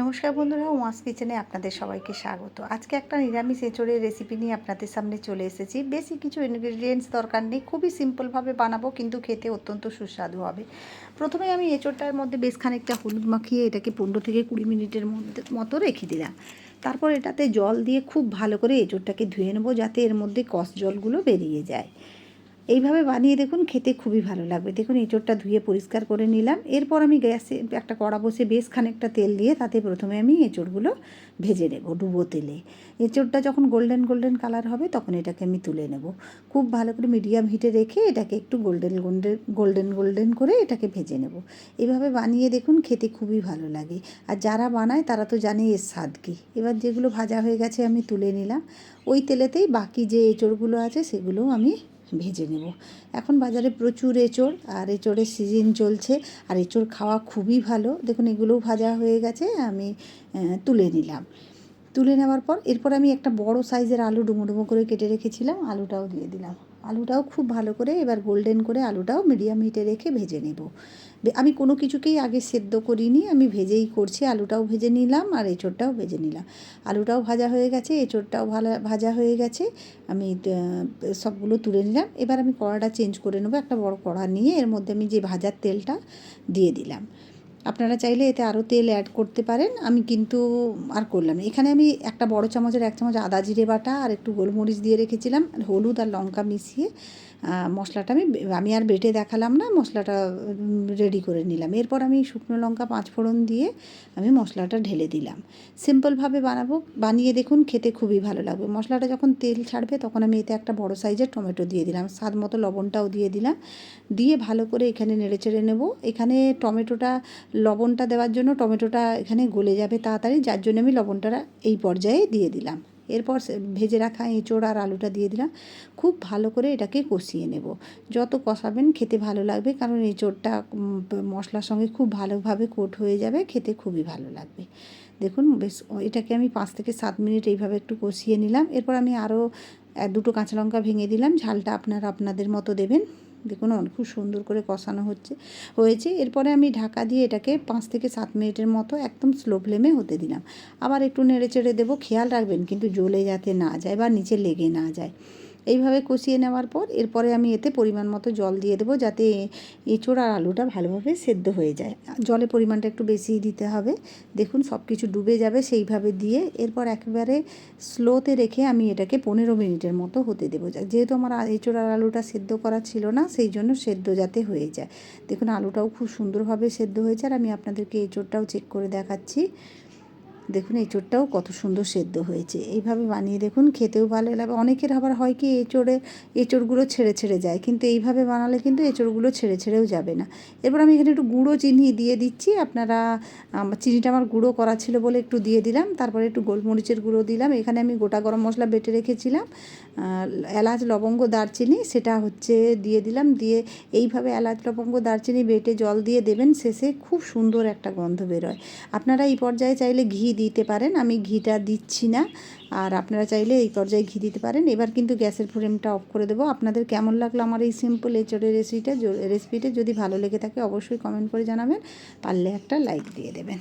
নমস্কার বন্ধুরা, ওয়াস কিচেনে আপনাদের সবাইকে স্বাগত। আজকে একটা নিরামিষ এঁচড়ের রেসিপি নিয়ে আপনাদের সামনে চলে এসেছি। বেশি কিছু ইনগ্রিডিয়েন্টস দরকার নেই, খুবই সিম্পলভাবে বানাবো, কিন্তু খেতে অত্যন্ত সুস্বাদু হবে। প্রথমে আমি এঁচড়টার মধ্যে বেশ খানিকটা হলুদ মাখিয়ে এটাকে পনেরো থেকে কুড়ি মিনিটের মধ্যে, মতো রেখে দিলাম। তারপর এটাতে জল দিয়ে খুব ভালো করে এঁচড়টাকে ধুয়ে নেব, যাতে এর মধ্যে কষ জলগুলো বেরিয়ে যায়। এইভাবে বানিয়ে দেখুন, খেতে খুবই ভালো লাগবে। দেখুন, এঁচোড়টা ধুয়ে পরিষ্কার করে নিলাম। এরপর আমি গ্যাসে একটা কড়া বসে বেশ খানিকটা তেল দিয়ে তাতে প্রথমে আমি এঁচোড়গুলো ভেজে নেব ডুবো তেলে। এঁচোড়টা যখন গোল্ডেন গোল্ডেন কালার হবে, তখন এটাকে আমি তুলে নেব। খুব ভালো করে মিডিয়াম হিটে রেখে এটাকে একটু গোল্ডেন গোল্ডেন গোল্ডেন গোল্ডেন করে এটাকে ভেজে নেব। এভাবে বানিয়ে দেখুন, খেতে খুবই ভালো লাগে। আর যারা বানায়, তারা তো জানে এর স্বাদ কী। এবার যেগুলো ভাজা হয়ে গেছে আমি তুলে নিলাম। ওই তেলেতেই বাকি যে এঁচোড়গুলো আছে, সেগুলোও আমি ভেজে নেব। এখন বাজারে প্রচুর এঁচড় আর এঁচড়ের সিজন চলছে আর এঁচড় খাওয়া খুবই ভালো। দেখুন, এগুলোও ভাজা হয়ে গেছে, আমি তুলে নিলাম। তুলে নেওয়ার পর এরপর আমি একটা বড় সাইজের আলু ডুমো ডুমো করে কেটে রেখেছিলাম, আলুটাও দিয়ে দিলাম। আলুটাও খুব ভালো করে এবার গোল্ডেন করে আলুটাও মিডিয়াম হিটে রেখে ভেজে নেব। আমি কোনো কিছুকেই আগে সেদ্ধ করিনি, আমি ভেজেই করছি। আলুটাও ভেজে নিলাম আর এঁচোড়টাও ভেজে নিলাম। আলুটাও ভাজা হয়ে গেছে, এঁচোড়টাও ভালো, ভাজা হয়ে গেছে। আমি সবগুলো তুলে নিলাম। এবার আমি কড়াটা চেঞ্জ করে নেব, একটা বড় কড়া নিয়ে এর মধ্যে আমি যে ভাজার তেলটা দিয়ে দিলাম। আপনারা চাইলে এতে আরও তেল অ্যাড করতে পারেন। আমি কিন্তু আর করলাম এখানে আমি একটা বড় চামচের এক চামচ আদা জিরে বাটা আর একটু গোলমরিচ দিয়ে রেখেছিলাম হলুদ আর লঙ্কা মিশিয়ে মশলাটা আমি আমি আর বেটে দেখালাম না, মশলাটা রেডি করে নিলাম। এরপর আমি শুকনো লঙ্কা, পাঁচ ফোড়ন দিয়ে আমি মশলাটা ঢেলে দিলাম। সিম্পলভাবে বানাবো। বানিয়ে দেখুন, খেতে খুবই ভালো লাগবে। মশলাটা যখন তেল ছাড়বে, তখন আমি এতে একটা বড় সাইজের টমেটো দিয়ে দিলাম। স্বাদ মতো লবণটাও দিয়ে দিলাম। দিয়ে ভালো করে এখানে নেড়ে চেড়ে নেব। এখানে টমেটোটা, লবণটা দেওয়ার জন্য টমেটোটা এখানে গলে যাবে তাড়াতাড়ি। যার জন্য আমি লবণটা এই পর্যায়ে দিয়ে দিলাম। এরপর ভেজে রাখা এঁচোড় আর আলুটা দিয়ে দিলাম। খুব ভালো করে এটাকে কষিয়ে নেব। যত কষাবেন খেতে ভালো লাগবে, কারণ এঁচোড়টা মশলার সঙ্গে খুব ভালোভাবে কোট হয়ে যাবে, খেতে খুবই ভালো লাগবে। দেখুন, বেশ এটাকে আমি পাঁচ থেকে সাত মিনিট এইভাবে একটু কষিয়ে নিলাম। এরপর আমি আরও দুটো কাঁচা লঙ্কা ভেঙে দিলাম। ঝালটা আপনারা আপনাদের মতো দেবেন। দেখুন খুব সুন্দর করে কষানো হচ্ছে, হয়েছে। এরপরে আমি ঢাকা দিয়ে এটাকে পাঁচ থেকে সাত মিনিটের মতো একদম স্লো ফ্লেমে হতে দিলাম। আবার একটু নেড়ে চেড়ে দেবো, খেয়াল রাখবেন কিন্তু জ্বলে যাতে না যায় বা নিচে লেগে না যায়। এইভাবে কষিয়ে নেওয়ার পর এরপরে আমি এতে পরিমাণ মতো জল দিয়ে দেবো যাতে এঁচোড় আর আলুটা ভালোভাবে সেদ্ধ হয়ে যায়। জলের পরিমাণটা একটু বেশিই দিতে হবে। দেখুন সব কিছু ডুবে যাবে সেইভাবে দিয়ে এরপর একেবারে স্লোতে রেখে আমি এটাকে পনেরো মিনিটের মতো হতে দেবো। যেহেতু আমার এঁচোড় আর আলুটা সেদ্ধ করা ছিল না, সেই জন্য সেদ্ধ যাতে হয়ে যায়। দেখুন, আলুটাও খুব সুন্দরভাবে সেদ্ধ হয়েছে। আর আমি আপনাদেরকে এঁচোড়টাও চেক করে দেখাচ্ছি। দেখুন এঁচোড়টাও কত সুন্দর সেদ্ধ হয়েছে। এইভাবে বানিয়ে দেখুন, খেতেও ভালো লাগবে অনেকের আবার হয় কি এঁচোড়ে এঁচোড়গুলো ছেড়ে ছেড়ে যায়। কিন্তু এইভাবে বানালে কিন্তু এঁচোড়গুলো ছেড়ে ছেড়েও যাবে না। এরপর আমি এখানে একটু গুঁড়ো চিনি দিয়ে দিচ্ছি। আপনারা চিনিটা আমার গুঁড়ো করা ছিল বলে একটু দিয়ে দিলাম। তারপরে একটু গোলমরিচের গুঁড়ো দিলাম। এখানে আমি গোটা গরম মশলা বেটে রেখেছিলাম। এলাচ, লবঙ্গ, দারচিনি, সেটা হচ্ছে দিয়ে দিলাম। দিয়ে এইভাবে এলাচ, লবঙ্গ, দারচিনি বেটে জল দিয়ে দেবেন। শেষে খুব সুন্দর একটা গন্ধ বেরোয়। আপনারা এই পর্যায়ে চাইলে ঘি দিতে পারেন, আমি ঘিটা দিচ্ছি না। আর আপনারা চাইলে এই পর্যায়ে ঘি দিতে পারেন। এবার কিন্তু গ্যাসের ফ্লেমটা অফ করে দেবো। আপনাদের কেমন লাগল আমার এই সিম্পল এঁচড়ের রেসিপিটা রেসিপিটা যদি ভালো লেগে থাকে অবশ্যই কমেন্ট করে জানাবেন। পারলে একটা লাইক দিয়ে দেবেন।